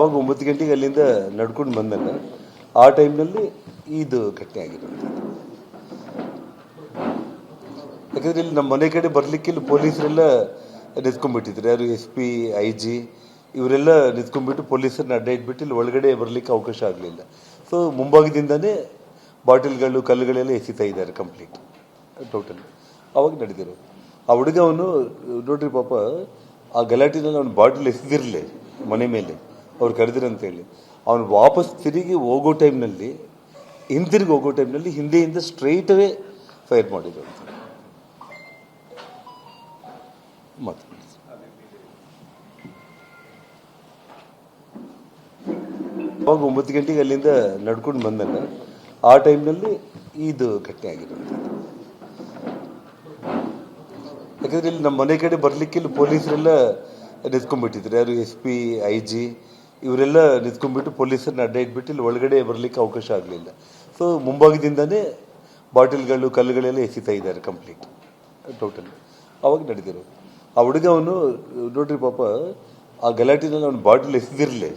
ಅವಾಗ ಒಂಬತ್ತು ಗಂಟೆಗೆ ಅಲ್ಲಿಂದ ನಡ್ಕೊಂಡು ಬಂದಾಗ ಆ ಟೈಮ್ನಲ್ಲಿ ಇದು ಘಟನೆ ಆಗಿರೋದು. ಯಾಕಂದ್ರೆ ಇಲ್ಲಿ ನಮ್ಮ ಮನೆ ಕಡೆ ಬರ್ಲಿಕ್ಕೆ ಇಲ್ಲಿ ಪೊಲೀಸರೆಲ್ಲ ನಿಂತ್ಕೊಂಡ್ಬಿಟ್ಟಿದ್ರು. ಯಾರು ಎಸ್ ಪಿ, ಐ ಜಿ, ಇವರೆಲ್ಲ ನಿಂತ್ಕೊಂಡ್ಬಿಟ್ಟು ಪೊಲೀಸರನ್ನ ಅಡ್ಡ ಇಟ್ಬಿಟ್ಟು ಇಲ್ಲಿ ಒಳಗಡೆ ಬರ್ಲಿಕ್ಕೆ ಅವಕಾಶ ಆಗಲಿಲ್ಲ. ಸೊ ಮುಂಭಾಗದಿಂದನೇ ಬಾಟಲ್ಗಳು, ಕಲ್ಲುಗಳೆಲ್ಲ ಎಸಿತಾ ಇದ್ದಾರೆ ಕಂಪ್ಲೀಟ್ ಟೋಟಲ್ ಅವಾಗ ನಡೆದಿರೋದು ಆ ಹುಡುಗ ಅವನು, ನೋಡ್ರಿ ಪಾಪ, ಆ ಗಲಾಟಿನಲ್ಲಿ ಅವ್ನು ಬಾಟಲ್ ಎಸೆದಿರಲಿ ಮನೆ ಮೇಲೆ. ಅವ್ರು ಕರೆದಿರಂತೇಳಿ ಅವನು ವಾಪಸ್ ತಿರುಗಿ ಹೋಗೋ ಟೈಮ್ನಲ್ಲಿ ಹಿಂತಿರುಗಿ ಹೋಗೋ ಟೈಮ್ನಲ್ಲಿ ಹಿಂದೆಯಿಂದ ಸ್ಟ್ರೈಟ್ ಅವೇ ಫೈರ್ ಮಾಡಿದ್ರು ಅಂತ. ಮತ್ತೆ. ಅವಾಗ ಒಂಬತ್ತು ಗಂಟೆಗೆ ಅಲ್ಲಿಂದ ನಡ್ಕೊಂಡು ಬಂದಾಗ, ಆ ಟೈಮ್ನಲ್ಲಿ ಇದು ಘಟನೆ ಆಗಿರೋದು ಯಾಕಂದ್ರೆ ಇಲ್ಲಿ ನಮ್ಮ ಮನೆ ಕಡೆ ಬರಲಿಕ್ಕೆ ಇಲ್ಲಿ ಪೊಲೀಸರೆಲ್ಲ ನಿಂತ್ಕೊಂಡ್ಬಿಟ್ಟಿದ್ರು. ಯಾರು ಎಸ್ ಪಿ, ಐ ಜಿ ಇವರೆಲ್ಲ ನಿಂತ್ಕೊಂಡ್ಬಿಟ್ಟು ಪೊಲೀಸರನ್ನ ಅಡ್ಡ ಇಟ್ಬಿಟ್ಟು ಇಲ್ಲಿ ಒಳಗಡೆ ಬರಲಿಕ್ಕೆ ಅವಕಾಶ ಆಗಲಿಲ್ಲ. ಸೊ ಮುಂಭಾಗದಿಂದನೇ ಬಾಟಲ್ಗಳು, ಕಲ್ಲುಗಳೆಲ್ಲ ಎಸಿತಾ ಇದ್ದಾರೆ ಕಂಪ್ಲೀಟ್ ಟೋಟಲ್ ಅವಾಗ ನಡೆದಿರೋದು. ಆ ಹುಡುಗ ಅವನು, ನೋಡ್ರಿ ಪಾಪ, ಆ ಗಲಾಟಿನಲ್ಲಿ ಅವ್ನು ಬಾಟಲ್ ಎಸೆದಿರಲಿ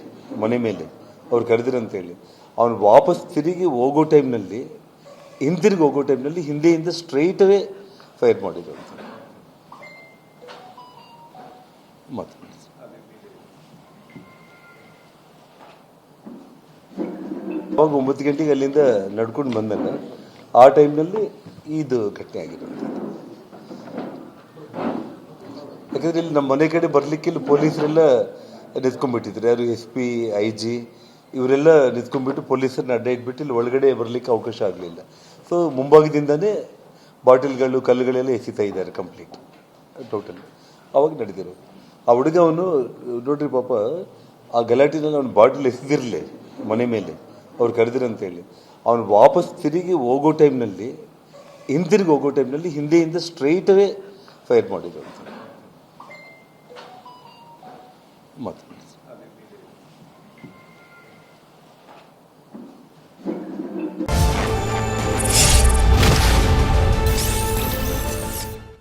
ಮನೆ ಮೇಲೆ. ಅವ್ರು ಕರೆದಿರಂತೇಳಿ ಅವನು ವಾಪಸ್ ತಿರುಗಿ ಹೋಗೋ ಟೈಮ್ನಲ್ಲಿ ಹಿಂದಿರುಗಿ ಹೋಗೋ ಟೈಮ್ನಲ್ಲಿ ಹಿಂದೆಯಿಂದ ಸ್ಟ್ರೈಟ್ ಅವೇ ಫೈರ್ ಮಾಡಿದ್ರು ಅಂತ. ಅವಾಗ ಒಂಬತ್ತು ಗಂಟೆಗೆ ಅಲ್ಲಿಂದ ನಡ್ಕೊಂಡು ಬಂದಾಗ ಆ ಟೈಮ್ನಲ್ಲಿ ಇದು ಘಟನೆ ಆಗಿರುವಂಥದ್ದು. ಯಾಕಂದ್ರೆ ಇಲ್ಲಿ ನಮ್ಮ ಮನೆ ಕಡೆ ಬರ್ಲಿಕ್ಕೆ ಇಲ್ಲಿ ಪೊಲೀಸರೆಲ್ಲ ನಿಂತ್ಕೊಂಡ್ಬಿಟ್ಟಿದ್ರು. ಯಾರು ಎಸ್ ಪಿ, ಐ ಜಿ, ಇವರೆಲ್ಲ ನಿಂತ್ಕೊಂಡ್ಬಿಟ್ಟು ಪೊಲೀಸರನ್ನ ಅಡ್ಡ ಇಟ್ಬಿಟ್ಟು ಇಲ್ಲಿ ಒಳಗಡೆ ಬರ್ಲಿಕ್ಕೆ ಅವಕಾಶ ಆಗಲಿಲ್ಲ. ಸೊ ಮುಂಭಾಗದಿಂದನೇ ಬಾಟಲ್ಗಳು, ಕಲ್ಲುಗಳೆಲ್ಲ ಎಸಿತಾ ಇದ್ದಾರೆ ಕಂಪ್ಲೀಟ್ ಟೋಟಲ್ ಅವಾಗ ನಡೆದಿರೋದು. ಆ ಹುಡುಗ ಅವನು, ನೋಡ್ರಿ ಪಾಪ, ಆ ಗಲಾಟಿನಲ್ಲಿ ಅವ್ನು ಬಾಟಲ್ ಎಸೆದಿರಲಿ ಮನೆ ಮೇಲೆ. ಅವ್ರು ಕರೆದಿರಂತೇಳಿ. ಅವನು ವಾಪಸ್ ತಿರುಗಿ ಹೋಗೋ ಟೈಮ್ನಲ್ಲಿ, ಹಿಂದಿರುಗಿ ಹೋಗೋ ಟೈಮ್ನಲ್ಲಿ ಹಿಂದೆಯಿಂದ ಸ್ಟ್ರೈಟವೇ ಫೈರ್ ಮಾಡಿದ್ರು ಅಂತ. ಮತ್ತೆ.